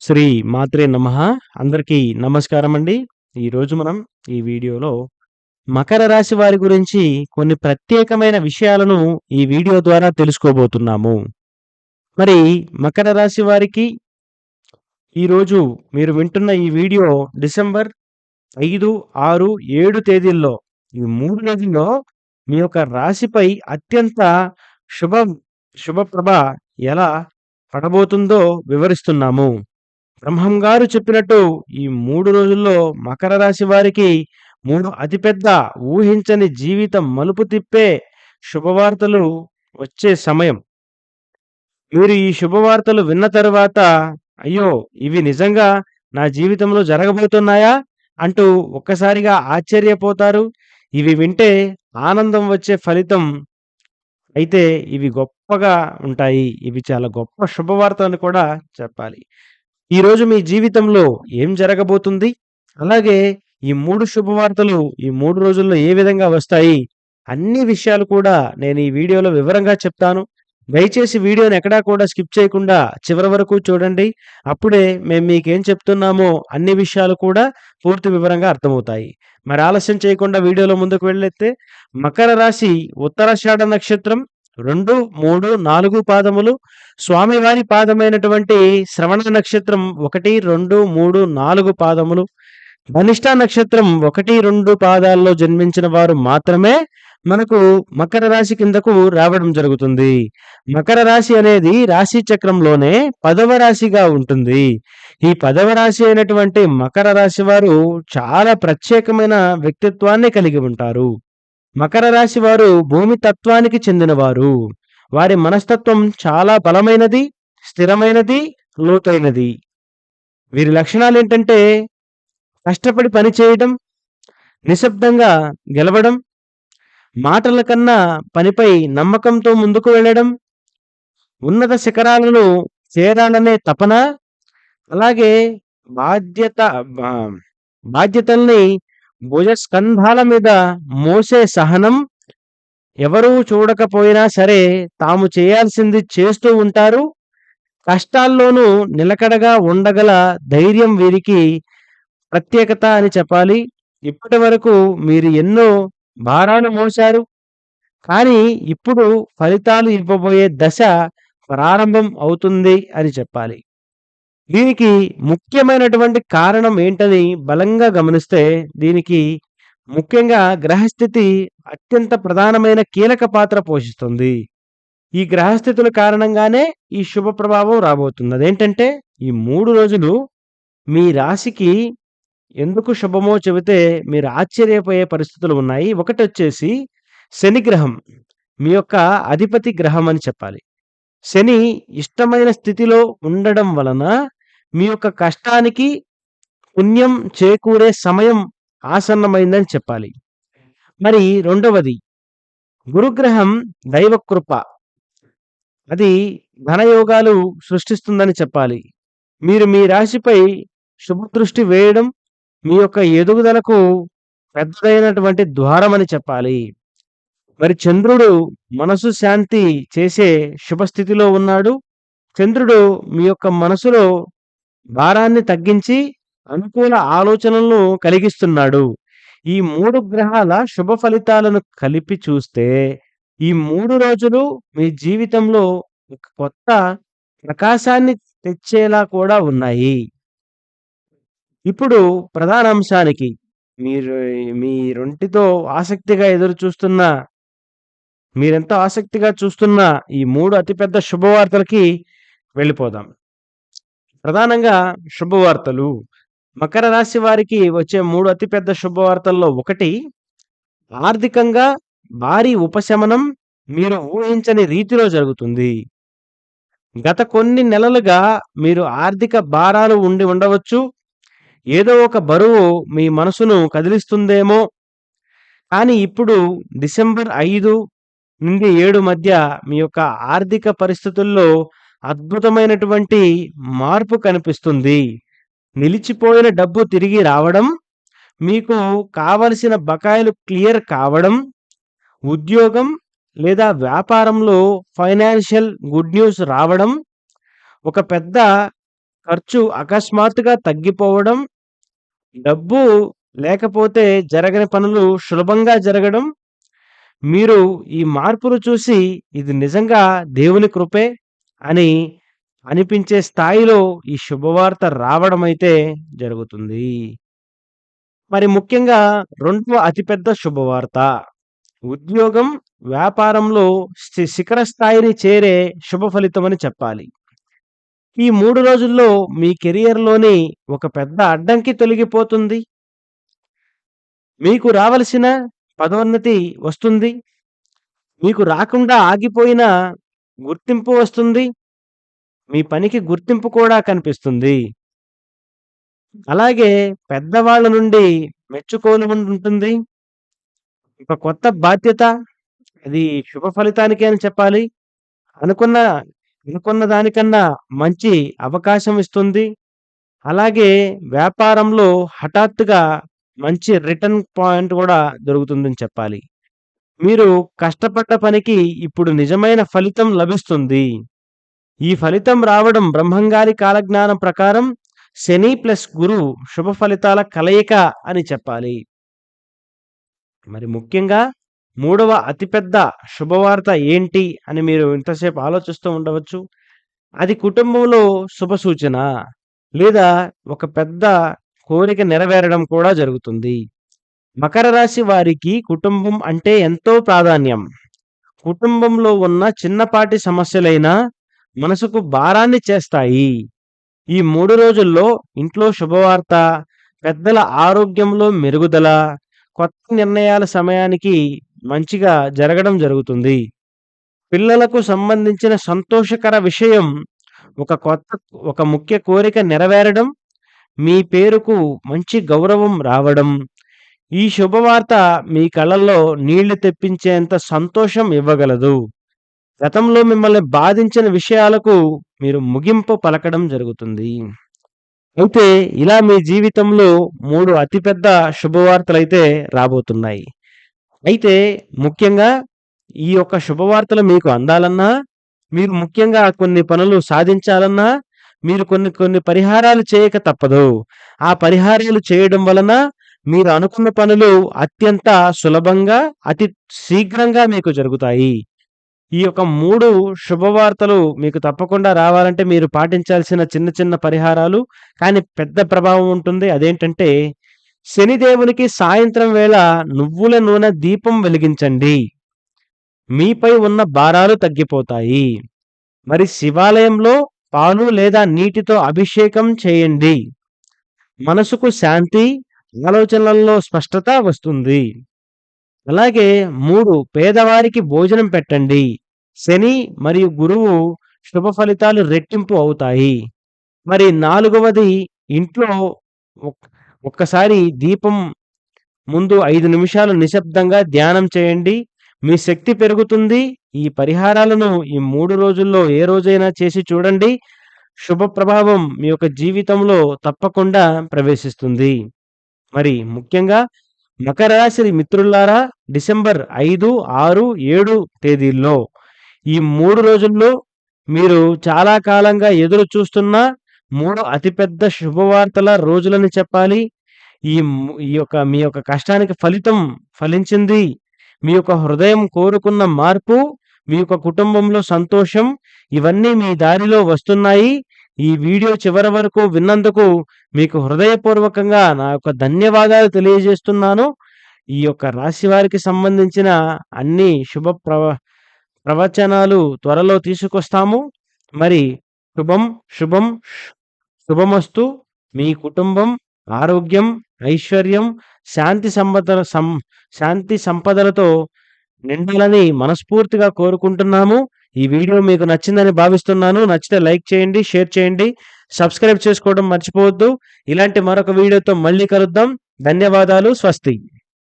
శ్రీ మాత్రే నమ అందరికీ నమస్కారం అండి ఈరోజు మనం ఈ వీడియోలో మకర రాశి వారి గురించి కొన్ని ప్రత్యేకమైన విషయాలను ఈ వీడియో ద్వారా తెలుసుకోబోతున్నాము. మరి మకర రాశి వారికి ఈరోజు మీరు వింటున్న ఈ వీడియో డిసెంబర్ 5, 6, 7 తేదీల్లో ఈ మూడు నెలల్లో మీ యొక్క రాశిపై అత్యంత శుభ శుభప్రభ ఎలా పడబోతుందో వివరిస్తున్నాము. బ్రహ్మం గారు చెప్పినట్టు ఈ మూడు రోజుల్లో మకర రాశి వారికి మూడు అతిపెద్ద ఊహించని జీవిత మలుపు తిప్పే శుభవార్తలు వచ్చే సమయం. మీరు ఈ శుభవార్తలు విన్న తరువాత అయ్యో! ఇవి నిజంగా నా జీవితంలో జరగబోతున్నాయా? అంటూ ఒక్కసారిగా ఆశ్చర్యపోతారు. ఇవి వింటే ఆనందం వచ్చే ఫలితం అయితే ఇవి గొప్పగా ఉంటాయి. ఇవి చాలా గొప్ప శుభవార్త అని కూడా చెప్పాలి. ఈరోజు మీ జీవితంలో ఏం జరగబోతుంది? అలాగే ఈ మూడు శుభవార్తలు ఈ మూడు రోజుల్లో ఏ విధంగా వస్తాయి? అన్ని విషయాలు కూడా నేను ఈ వీడియోలో వివరంగా చెప్తాను. దయచేసి వీడియోని ఎక్కడా కూడా స్కిప్ చేయకుండా చివరి వరకు చూడండి. అప్పుడే మేము మీకేం చెప్తున్నామో అన్ని విషయాలు కూడా పూర్తి వివరంగా అర్థమవుతాయి. మరి ఆలస్యం చేయకుండా వీడియోలో ముందుకు వెళ్ళెత్తే మకర రాశి ఉత్తరాషాఢ నక్షత్రం 2, 3, 4 పాదములు, స్వామివారి పాదమైనటువంటి శ్రవణ నక్షత్రం 1, 2, 3, 4 పాదములు, ధనిష్ట నక్షత్రం 1, 2 పాదాల్లో జన్మించిన వారు మాత్రమే మనకు మకర రాశి కిందకు రావడం జరుగుతుంది. మకర రాశి అనేది రాశి చక్రంలోనే పదవ రాశిగా ఉంటుంది. ఈ పదవ రాశి అయినటువంటి మకర రాశి వారు చాలా ప్రత్యేకమైన వ్యక్తిత్వాన్ని కలిగి ఉంటారు. మకర రాశి వారు భూమి తత్వానికి చెందినవారు. వారి మనస్తత్వం చాలా బలమైనది, స్థిరమైనది, లోతైనది. వీరి లక్షణాలు ఏంటంటే కష్టపడి పని చేయడం, నిశ్శబ్దంగా గెలవడం, మాటల కన్నా పనిపై నమ్మకంతో ముందుకు వెళ్ళడం, ఉన్నత శిఖరాలను చేరాలనే తపన, అలాగే బాధ్యత బాధ్యతల్ని భుజస్కంధాల మీద మోసే సహనం, ఎవరూ చూడకపోయినా సరే తాము చేయాల్సింది చేస్తూ ఉంటారు. కష్టాల్లోనూ నిలకడగా ఉండగల ధైర్యం వీరికి ప్రత్యేకత అని చెప్పాలి. ఇప్పటివరకు మీరు ఎన్నో భారాన్ని మోశారు కానీ ఇప్పుడు ఫలితాలు ఇవ్వబోయే దశ ప్రారంభం అవుతుంది అని చెప్పాలి. దీనికి ముఖ్యమైనటువంటి కారణం ఏంటని బలంగా గమనిస్తే దీనికి ముఖ్యంగా గ్రహస్థితి అత్యంత ప్రధానమైన కీలక పాత్ర పోషిస్తుంది. ఈ గ్రహస్థితుల కారణంగానే ఈ శుభ ప్రభావం రాబోతుంది. అదేంటంటే ఈ మూడు రోజులు మీ రాశికి ఎందుకు శుభమో చెబితే మీరు ఆశ్చర్యపోయే పరిస్థితులు ఉన్నాయి. ఒకటొచ్చేసి శని గ్రహం. మీ యొక్క అధిపతి గ్రహం అని చెప్పాలి. శని ఇష్టమైన స్థితిలో ఉండడం వలన మీ యొక్క కష్టానికి పుణ్యం చేకూరే సమయం ఆసన్నమైందని చెప్పాలి. మరి రెండవది గురుగ్రహం దైవకృప. అది ధనయోగాలు సృష్టిస్తుందని చెప్పాలి. మీరు మీ రాశిపై శుభదృష్టి వేయడం మీ యొక్క ఎదుగుదలకు పెద్దదైనటువంటి ద్వారమని చెప్పాలి. మరి చంద్రుడు మనసు శాంతి చేసే శుభస్థితిలో ఉన్నాడు. చంద్రుడు మీ యొక్క మనసులో భారాన్ని తగ్గించి అనుకూల ఆలోచనలను కలిగిస్తున్నాడు. ఈ మూడు గ్రహాల శుభ ఫలితాలను కలిపి చూస్తే ఈ మూడు రోజులు మీ జీవితంలో ఒక కొత్త ప్రకాశాన్ని తెచ్చేలా కూడా ఉన్నాయి. ఇప్పుడు ప్రధాన అంశానికి మీరు మీ రొంటితో ఆసక్తిగా ఎదురు చూస్తున్న మీరెంతో ఆసక్తిగా చూస్తున్న ఈ మూడు అతిపెద్ద శుభవార్తలకి వెళ్ళిపోదాం. ప్రధానంగా శుభవార్తలు. మకర రాశి వారికి వచ్చే మూడు అతిపెద్ద శుభవార్తల్లో ఒకటి ఆర్థికంగా భారీ ఉపశమనం మీరు ఊహించని రీతిలో జరుగుతుంది. గత కొన్ని నెలలుగా మీరు ఆర్థిక భారాలు ఉండి ఉండవచ్చు. ఏదో ఒక బరువు మీ మనసును కదిలిస్తుందేమో. కానీ ఇప్పుడు డిసెంబర్ ఐదు నుండి ఏడు మధ్య మీ యొక్క ఆర్థిక పరిస్థితుల్లో అద్భుతమైనటువంటి మార్పు కనిపిస్తుంది. నిలిచిపోయిన డబ్బు తిరిగి రావడం, మీకు కావలసిన బకాయిలు క్లియర్ కావడం, ఉద్యోగం లేదా వ్యాపారంలో ఫైనాన్షియల్ గుడ్ న్యూస్ రావడం, ఒక పెద్ద ఖర్చు అకస్మాత్తుగా తగ్గిపోవడం, డబ్బు లేకపోతే జరగని పనులు సులభంగా జరగడం, మీరు ఈ మార్పును చూసి ఇది నిజంగా దేవుని కృపే అని అనిపించే స్థాయిలో ఈ శుభవార్త రావడమైతే జరుగుతుంది. మరి ముఖ్యంగా రెండవ అతిపెద్ద శుభవార్త. ఉద్యోగం, వ్యాపారంలో శిఖర స్థాయిని చేరే శుభ ఫలితం అని చెప్పాలి. ఈ మూడు రోజుల్లో మీ కెరియర్‌లోని ఒక పెద్ద అడ్డంకి తొలగిపోతుంది. మీకు రావలసిన పదోన్నతి వస్తుంది. మీకు రాకుండా ఆగిపోయిన గుర్తింపు వస్తుంది. మీ పనికి గుర్తింపు కూడా కనిపిస్తుంది. అలాగే పెద్దవాళ్ళ నుండి మెచ్చుకోలు ఉంటుంది. ఒక కొత్త బాధ్యత అది శుభ ఫలితానికే అని చెప్పాలి. అనుకున్న అనుకున్న దానికన్నా మంచి అవకాశం ఇస్తుంది. అలాగే వ్యాపారంలో హఠాత్తుగా మంచి రిటర్న్ పాయింట్ కూడా దొరుకుతుందని చెప్పాలి. మీరు కష్టపడ్డ పనికి ఇప్పుడు నిజమైన ఫలితం లభిస్తుంది. ఈ ఫలితం రావడం బ్రహ్మంగారి కాలజ్ఞానం ప్రకారం శని ప్లస్ గురు శుభ ఫలితాల కలయిక అని చెప్పాలి. మరి ముఖ్యంగా మూడవ అతిపెద్ద శుభవార్త ఏంటి అని మీరు ఇంతసేపు ఆలోచిస్తూ ఉండవచ్చు. అది కుటుంబంలో శుభ సూచన లేదా ఒక పెద్ద కోరిక నెరవేరడం కూడా జరుగుతుంది. మకర రాశి వారికి కుటుంబం అంటే ఎంతో ప్రాధాన్యం. కుటుంబంలో ఉన్న చిన్నపాటి సమస్యలైనా మనసుకు భారాన్ని చేస్తాయి. ఈ మూడు రోజుల్లో ఇంట్లో శుభవార్త, పెద్దల ఆరోగ్యంలో మెరుగుదల, కొత్త నిర్ణయాల సమయానికి మంచిగా జరగడం జరుగుతుంది. పిల్లలకు సంబంధించిన సంతోషకర విషయం ఒక కొత్త ఒక ముఖ్య కోరిక నెరవేరడం, మీ పేరుకు మంచి గౌరవం రావడం, ఈ శుభవార్త మీ కళ్ళల్లో నీళ్ళు తెప్పించేంత సంతోషం ఇవ్వగలదు. గతంలో మిమ్మల్ని బాధించిన విషయాలకు మీరు ముగింపు పలకడం జరుగుతుంది. అయితే ఇలా మీ జీవితంలో మూడు అతిపెద్ద శుభవార్తలైతే రాబోతున్నాయి. అయితే ముఖ్యంగా ఈ యొక్క శుభవార్తలు మీకు అందాలన్నా, మీరు ముఖ్యంగా కొన్ని పనులు సాధించాలన్నా, మీరు కొన్ని కొన్ని పరిహారాలు చేయక తప్పదు. ఆ పరిహారాలు చేయడం వలన మీరు అనుకున్న పనులు అత్యంత సులభంగా, అతి శీఘ్రంగా మీకు జరుగుతాయి. ఈ యొక్క మూడు శుభవార్తలు మీకు తప్పకుండా రావాలంటే మీరు పాటించాల్సిన చిన్న చిన్న పరిహారాలు, కానీ పెద్ద ప్రభావం ఉంటుంది. అదేంటంటే శనిదేవునికి సాయంత్రం వేళ నువ్వుల నూనె దీపం వెలిగించండి. మీపై ఉన్న భారాలు తగ్గిపోతాయి. మరి శివాలయంలో పాలు లేదా నీటితో అభిషేకం చేయండి. మనసుకు శాంతి, ఆలోచనల్లో స్పష్టత వస్తుంది. అలాగే మూడు పేదవారికి భోజనం పెట్టండి. శని మరియు గురువు శుభ ఫలితాలు రెట్టింపు అవుతాయి. మరి నాలుగవది ఇంట్లో ఒక్కసారి దీపం ముందు ఐదు నిమిషాలు నిశ్శబ్దంగా ధ్యానం చేయండి. మీ శక్తి పెరుగుతుంది. ఈ పరిహారాలను ఈ మూడు రోజుల్లో ఏ రోజైనా చేసి చూడండి. శుభ ప్రభావం మీ యొక్క జీవితంలో తప్పకుండా ప్రవేశిస్తుంది. మరి ముఖ్యంగా మకర రాశి మిత్రులారా డిసెంబర్ 5, 6, 7 తేదీల్లో ఈ మూడు రోజుల్లో మీరు చాలా కాలంగా ఎదురు చూస్తున్న మూడు అతిపెద్ద శుభవార్తల రోజులని చెప్పాలి. ఈ ఈ యొక్క మీ యొక్క కష్టానికి ఫలితం ఫలించింది. మీ యొక్క హృదయం కోరుకున్న మార్పు, మీ యొక్క కుటుంబంలో సంతోషం ఇవన్నీ మీ దారిలో వస్తున్నాయి. ఈ వీడియో చివరి వరకు విన్నందుకు మీకు హృదయపూర్వకంగా నా యొక్క ధన్యవాదాలు తెలియజేస్తున్నాను. ఈ యొక్క రాశి వారికి సంబంధించిన అన్ని శుభ ప్రవ ప్రవచనాలు త్వరలో తీసుకొస్తాము. మరి శుభం, శుభం, శుభమస్తు. మీ కుటుంబం ఆరోగ్యం, ఐశ్వర్యం, శాంతి సంపదల సం శాంతి సంపదలతో నిండాలని మనస్ఫూర్తిగా కోరుకుంటున్నాము. ఈ వీడియో మీకు నచ్చిందని భావిస్తున్నాను. నచ్చితే లైక్ చేయండి, షేర్ చేయండి, సబ్స్క్రైబ్ చేసుకోవడం మర్చిపోవద్దు. ఇలాంటి మరొక వీడియోతో మళ్ళీ కలుద్దాం. ధన్యవాదాలు. స్వస్తి.